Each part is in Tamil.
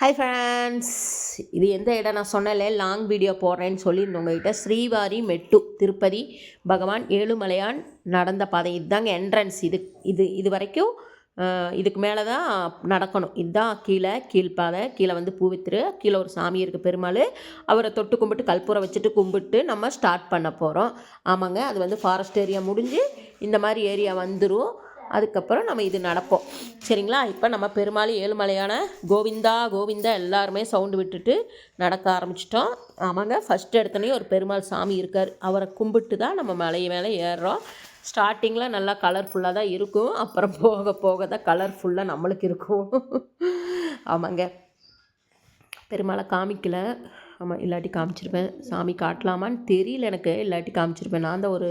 ஹை ஃப்ரெண்ட்ஸ் இது எந்த இடம்? நான் சொன்னல லாங் வீடியோ போடுறேன்னு சொல்லியிருந்தேன் உங்ககிட்ட. ஸ்ரீவாரி மெட்டு திருப்பதி. பகவான் ஏழுமலையான் நடந்த பாதை. இதுதாங்க என்ட்ரன்ஸ் இது இது இது வரைக்கும் இதுக்கு மேலே தான் நடக்கணும். இதுதான் கீழே கீழ்ப்பாதை கீழே வந்து பூவித்திரு. கீழே ஒரு சாமி இருக்குது பெருமாள். அவரை தொட்டு கும்பிட்டு கற்பூரம் வச்சுட்டு கும்பிட்டு நம்ம ஸ்டார்ட் பண்ண போகிறோம் ஆமாங்க அது வந்து ஃபாரஸ்ட் ஏரியா முடிஞ்சு இந்த மாதிரி ஏரியா வந்துடும் அதுக்கப்புறம் நம்ம இது நடப்போம். சரிங்களா? இப்போ நம்ம பெருமாள் ஏழுமலையான கோவிந்தா கோவிந்தா எல்லாருமே சவுண்டு விட்டுட்டு நடக்க ஆரம்பிச்சிட்டோம். ஆமாங்க ஃபஸ்ட் எடுத்தோடனே ஒரு பெருமாள் சாமி இருக்கார். அவரை கும்பிட்டு தான் நம்ம மலை மேலே ஏறுறோம். ஸ்டார்டிங்கில் நல்லா கலர்ஃபுல்லாக தான் இருக்கும். அப்புறம் போக போக தான் கலர்ஃபுல்லாக நம்மளுக்கு இருக்கும். ஆமாங்க. பெருமாளை காமிக்கல. ஆமாம் இல்லாட்டி காமிச்சிருப்பேன். சாமி காட்டலாமான்னு தெரியல எனக்கு. இல்லாட்டி காமிச்சிருப்பேன். நான் தான் ஒரு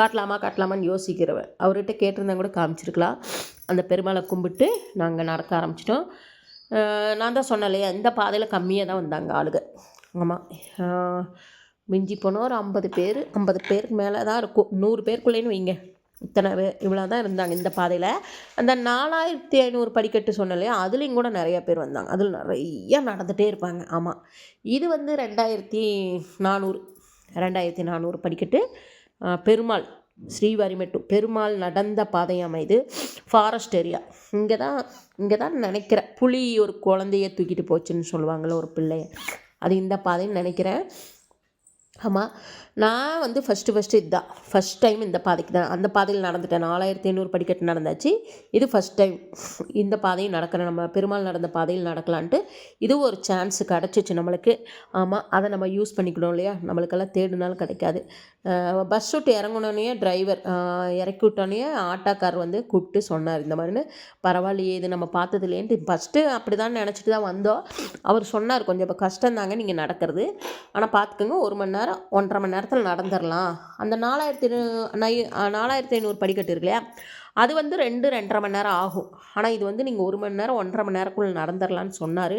காட்டலாமா காட்டலாமான்னு யோசிக்கிறவன். அவர்கிட்ட கேட்டிருந்தா கூட காமிச்சிருக்கலாம். அந்த பெருமாளை கும்பிட்டு நாங்கள் நடக்க ஆரம்பிச்சிட்டோம். நான் தான் சொன்னேன் இல்லையா இந்த பாதையில் கம்மியாக தான் வந்தாங்க ஆளுங்க ஆமாம் மிஞ்சி போனோம் ஒரு ஐம்பது பேர் ஐம்பது பேருக்கு மேலே தான் இருக்கும். நூறு பேருக்குள்ளேன்னு வைங்க. இத்தனை பேர் இவ்வளோ தான் இருந்தாங்க இந்த பாதையில். அந்த நாலாயிரத்தி ஐநூறு படிக்கட்டு சொன்னேன் இல்லையா அதுலேயும் கூட நிறையா பேர் வந்தாங்க. அதில் நிறைய நடந்துகிட்டே இருப்பாங்க. ஆமாம் இது வந்து ரெண்டாயிரத்தி நானூறு ரெண்டாயிரத்தி நானூறு படிக்கட்டு. பெருமாள் ஸ்ரீவாரிமெட்டு பெருமாள் நடந்த பாதையாம இது ஃபாரஸ்ட் ஏரியா இங்கே தான் இங்கே தான் நினைக்கிறேன். புலி ஒரு குழந்தைய தூக்கிட்டு போச்சுன்னு சொல்லுவாங்கள்ல ஒரு பிள்ளைய. அது இந்த பாதைன்னு நினைக்கிறேன். ஆமாம் நான் வந்து ஃபஸ்ட்டு ஃபஸ்ட்டு இதுதான். ஃபஸ்ட் டைம் இந்த பாதைக்கு தான். அந்த பாதையில் நடந்துட்டேன். நாலாயிரத்தி ஐநூறு படிக்கட்டு நடந்தாச்சு. இது ஃபஸ்ட் டைம் இந்த பாதையும் நடக்கிறேன் நம்ம பெருமாள் நடந்த பாதையில் நடக்கலான்ட்டு இது ஒரு சான்ஸ் கிடச்சிச்சு நம்மளுக்கு. ஆமாம் அதை நம்ம யூஸ் பண்ணிக்கணும் இல்லையா? நம்மளுக்கெல்லாம் தேடினாலும் கிடைக்காது. பஸ் விட்டு இறங்கினோடனே டிரைவர் இறக்கி விட்டோடனே ஆட்டோக்கார் வந்து கூப்பிட்டு சொன்னார். இந்த மாதிரின்னு பரவாயில்லையே இது நம்ம பார்த்ததுலேன்ட்டு ஃபஸ்ட்டு அப்படி தான் நினச்சிட்டு தான் வந்தோம். அவர் சொன்னார் கொஞ்சம் இப்போ கஷ்டம்தாங்க நீங்கள் நடக்கிறது. ஆனால் பார்த்துக்கோங்க ஒரு மணி நேரம் ஒன்றரை மணி நேரத்தில் நடந்துடலாம் அந்த நாலாயிரத்தி நை நாலாயிரத்தி ஐநூறு படிக்கட்டு இருக்கு இல்லையா? அது வந்து ரெண்டு ரெண்டரை மணி நேரம் ஆகும். ஆனால் இது வந்து நீங்கள் ஒரு மணி நேரம் ஒன்றரை மணி நேரக்குள்ளே நடந்துடலான்னு சொன்னார்.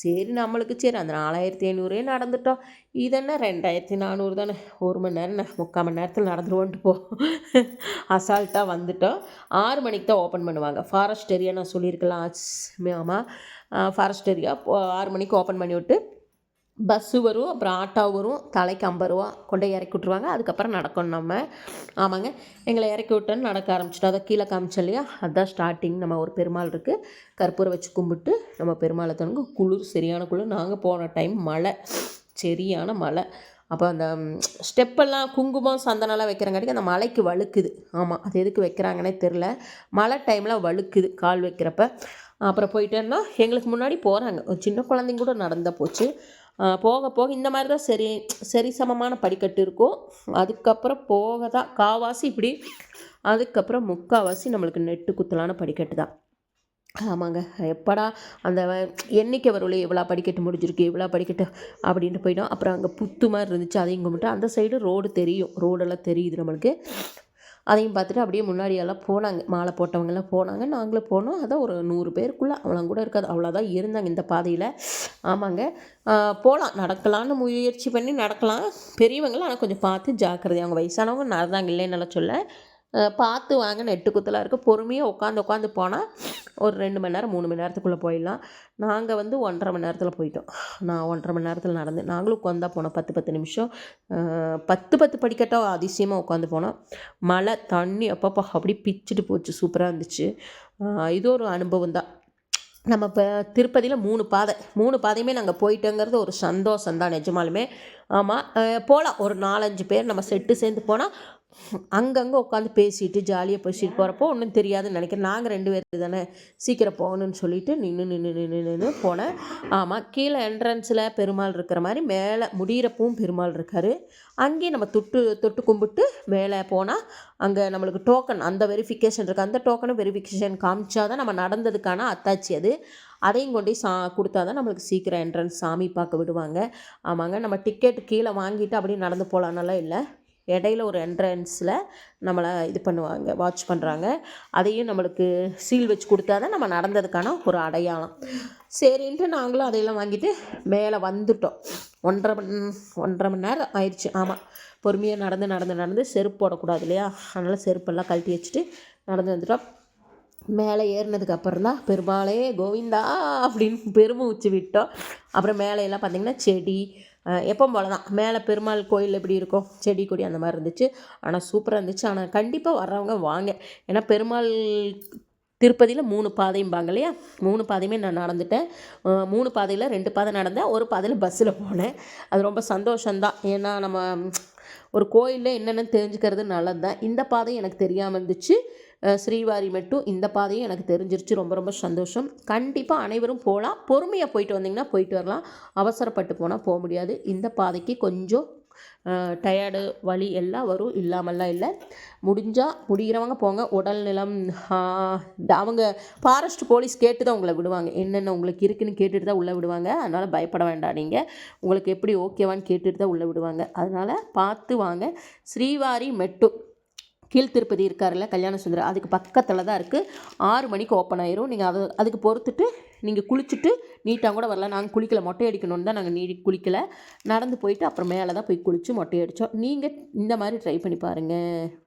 சரி நம்மளுக்கு சரி அந்த நாலாயிரத்தி ஐநூறே நடந்துட்டோம். இதென்ன ரெண்டாயிரத்தி நானூறு தானே. ஒரு மணி நேரம் முக்கால் மணி நேரத்தில் நடந்துருவோன்ட்டு போ. அசால்ட்டாக வந்துட்டோம். ஆறு மணிக்கு தான் ஓப்பன் பண்ணுவாங்க. ஃபாரஸ்ட் ஏரியா நான் சொல்லியிருக்கலாம் ஆமாம் ஃபாரஸ்ட் ஏரியா ஆறு மணிக்கு ஓப்பன் பண்ணி விட்டு பஸ்ஸு வரும் அப்புறம் ஆட்டோ வரும் தலைக்கு ஐம்பது ரூபா கொண்டு போய் இறக்கி விட்ருவாங்க அதுக்கப்புறம் நடக்கணும் நம்ம. ஆமாங்க. எங்களை இறக்கி விட்டோன்னு நடக்க ஆரம்பிச்சிட்டோம். அதை கீழே காமிச்சோம் இல்லையா? அதுதான் ஸ்டார்டிங் நம்ம ஒரு பெருமாள் இருக்குது கற்பூரம் வச்சு கும்பிட்டு நம்ம பெருமாளை தனக்கு குளிர் சரியான குளிர். நாங்கள் போன டைம் மழை. சரியான மழை. அப்போ அந்த ஸ்டெப்பெல்லாம் குங்குமம் சந்தனம்லாம் வைக்கிறங்காட்டிக்கு அந்த மலைக்கு வழுக்குது. ஆமாம் அது எதுக்கு வைக்கிறாங்கன்னே தெரில மழை டைமில் வழுக்குது கால் வைக்கிறப்ப. அப்புறம் போயிட்டேன்னா எங்களுக்கு முன்னாடி போகிறாங்க ஒரு சின்ன குழந்தைங்க கூட நடந்தால் போச்சு. போக போக இந்த மாதிரி தான் சரி சரி சமமான படிக்கட்டு இருக்கும். அதுக்கப்புறம் போக தான் காவாசி இப்படி அதுக்கப்புறம் முக்காவாசி நம்மளுக்கு நெட்டு குத்தலான படிக்கட்டு தான். ஆமாங்க எப்படா அந்த வ- எண்ணிக்கை வரும்ல இவ்வளோ படிக்கட்டு முடிஞ்சிருக்கு இவ்வளோ படிக்கட்டு அப்படின்ட்டு போயிடும். அப்புறம் அங்கே புத்து மாதிரி இருந்துச்சு அதையும் கும்பிட்டு அந்த சைடு ரோடு தெரியும் ரோடெல்லாம் தெரியுது நம்மளுக்கு. அதையும் பார்த்துட்டு அப்படியே முன்னாடியெல்லாம் போனாங்க. மாலை போட்டவங்கெல்லாம் போனாங்க. நாங்களும் போனோம். அதான் ஒரு நூறு பேருக்குள்ளே அவ்வளோ கூட இருக்காது. அவ்வளோதான் இருந்தாங்க இந்த பாதையில். ஆமாங்க. போகலாம் நடக்கலான்னு முயற்சி பண்ணி நடக்கலாம். பெரியவங்களாம் ஆனால் கொஞ்சம் பார்த்து ஜாக்கிரதை அவங்க வயசானவங்க நடந்தாங்க இல்லைன்னு சொல்ல. பார்த்து வாங்க நெட்டு குத்தலாக இருக்குது பொறுமையாக உட்காந்து உட்காந்து போனால் ஒரு ரெண்டு மணி நேரம் மூணு மணி நேரத்துக்குள்ளே போயிடலாம். நாங்கள் வந்து ஒன்றரை மணி நேரத்தில் போயிட்டோம். நான் ஒன்றரை மணி நேரத்தில் நடந்து நாங்களும் உட்காந்தா போனோம். பத்து பத்து நிமிஷம். பத்து பத்து படிக்கட்டாக அதிசயமாக உட்காந்து போனோம். மழை தண்ணி அப்பப்போ அப்படி பிச்சுட்டு போச்சு. சூப்பராக இருந்துச்சு. இது ஒரு அனுபவம் தான். நம்ம இப்போ திருப்பதியில் மூணு பாதை. மூணு பாதையுமே நாங்கள் போயிட்டோங்கிறது ஒரு சந்தோஷம் தான் நிஜமாலுமே. ஆமாம் போகலாம் ஒரு நாலஞ்சு பேர் நம்ம செட்டு சேர்ந்து போனால் அங்கங்கே உட்காந்து பேசிட்டு ஜாலியாக பேசிட்டு போகிறப்போ ஒன்றும் தெரியாதுன்னு நினைக்கிறேன். நாங்கள் ரெண்டு பேர் தானே சீக்கிரம் போகணும்னு சொல்லிட்டு நின்று நின்று நின்று நின்று போனேன். ஆமாம் கீழே என்ட்ரன்ஸில் பெருமாள் இருக்கிற மாதிரி மேலே முடியிறப்பவும் பெருமாள் இருக்கார். அங்கேயும் நம்ம தொட்டு தொட்டு கும்பிட்டு மேலே போனால் அங்கே நம்மளுக்கு டோக்கன் அந்த வெரிஃபிகேஷன் இருக்குது அந்த டோக்கனை வெரிஃபிகேஷன் காமிச்சா தான் நம்ம நடந்ததுக்கான அத்தாச்சி அது. அதையும் கொண்டு போய் சா கொடுத்தா தான் நம்மளுக்கு சீக்கிரம் என்ட்ரன்ஸ் சாமி பார்க்க விடுவாங்க. ஆமாங்க நம்ம டிக்கெட் கீழே வாங்கிட்டு அப்படியே நடந்து போகலான்னெல்லாம் இல்லை. இடையில ஒரு என்ட்ரன்ஸில் நம்மளை இது பண்ணுவாங்க வாட்ச் பண்ணுறாங்க அதையும் நம்மளுக்கு சீல் வச்சு கொடுத்தா தான் நம்ம நடந்ததுக்கான ஒரு அடையாளம். சரின்ட்டு நாங்களும் அதையெல்லாம் வாங்கிட்டு மேலே வந்துட்டோம். ஒன்றரை மணி ஒன்றரை மணி நேரம் ஆயிடுச்சு. ஆமாம் பொறுமையாக நடந்து நடந்து நடந்து செருப்பு போடக்கூடாது இல்லையா? அதனால் செருப்பெல்லாம் கழட்டி வச்சுட்டு நடந்து வந்துட்டோம். மேலே ஏறினதுக்கு அப்புறம் தான் பெருமாளே கோவிந்தா அப்படின்னு பெருமை உச்சி விட்டோம் அப்புறம் மேலே எல்லாம் பார்த்திங்கன்னா செடி எப்போ போல தான் மேலே பெருமாள் கோயில் எப்படி இருக்கும் செடி கொடி அந்த மாதிரி இருந்துச்சு. ஆனால் சூப்பராக இருந்துச்சு. ஆனால் கண்டிப்பாக வர்றவங்க வாங்க. ஏன்னா பெருமாள் திருப்பதியில் மூணு பாதையும்பாங்க இல்லையா? மூணு பாதையுமே நான் நடந்துட்டேன். மூணு பாதையில் ரெண்டு பாதை நடந்தேன். ஒரு பாதையில் பஸ்ஸில் போனேன். அது ரொம்ப சந்தோஷம்தான். ஏன்னா நம்ம ஒரு கோயிலில் என்னென்னு தெரிஞ்சுக்கிறது நல்லது தான் இந்த பாதை எனக்கு தெரியாமல் இருந்துச்சு. ஸ்ரீவாரி மட்டும் இந்த பாதையும் எனக்கு தெரிஞ்சிருச்சு. ரொம்ப ரொம்ப சந்தோஷம். கண்டிப்பாக அனைவரும் போகலாம் பொறுமையாக போயிட்டு வந்தீங்கன்னா போயிட்டு வரலாம். அவசரப்பட்டு போனால் போக முடியாது. இந்த பாதைக்கு கொஞ்சம் டயர்டு வலி எல்லாம் வரும். இல்லாமல்லாம் இல்லை. முடிஞ்சால் முடிகிறவங்க போங்க. உடல் நிலம் அவங்க ஃபாரஸ்ட் போலீஸ் கேட்டு தான் உங்களை விடுவாங்க. என்னென்ன உங்களுக்கு இருக்குன்னு கேட்டுட்டு தான் உள்ளே விடுவாங்க. அதனால் பயப்பட வேண்டாம் நீங்கள் உங்களுக்கு எப்படி ஓகேவான்னு கேட்டுட்டு தான் உள்ளே விடுவாங்க. அதனால் பார்த்து வாங்க. ஸ்ரீவாரி மெட்டு. கீழ்த்திருப்பதி இருக்கார்ல கல்யாண சுந்தரம். அதுக்கு பக்கத்தில் தான் இருக்குது ஆறு மணிக்கு ஓப்பன் ஆயிரும். நீங்கள் அது அதுக்கு பொறுத்துட்டு நீங்கள் குளிச்சுட்டு நீட்டாக கூட வரலாம். நாங்கள் குளிக்கல. மொட்டை அடிக்கணும்னு தான் நாங்கள் நீ குளிக்கல. நடந்து போயிட்டு அப்புறம் மேலே தான் போய் குளித்து மொட்டை அடித்தோம் நீங்கள் இந்த மாதிரி ட்ரை பண்ணி பாருங்கள்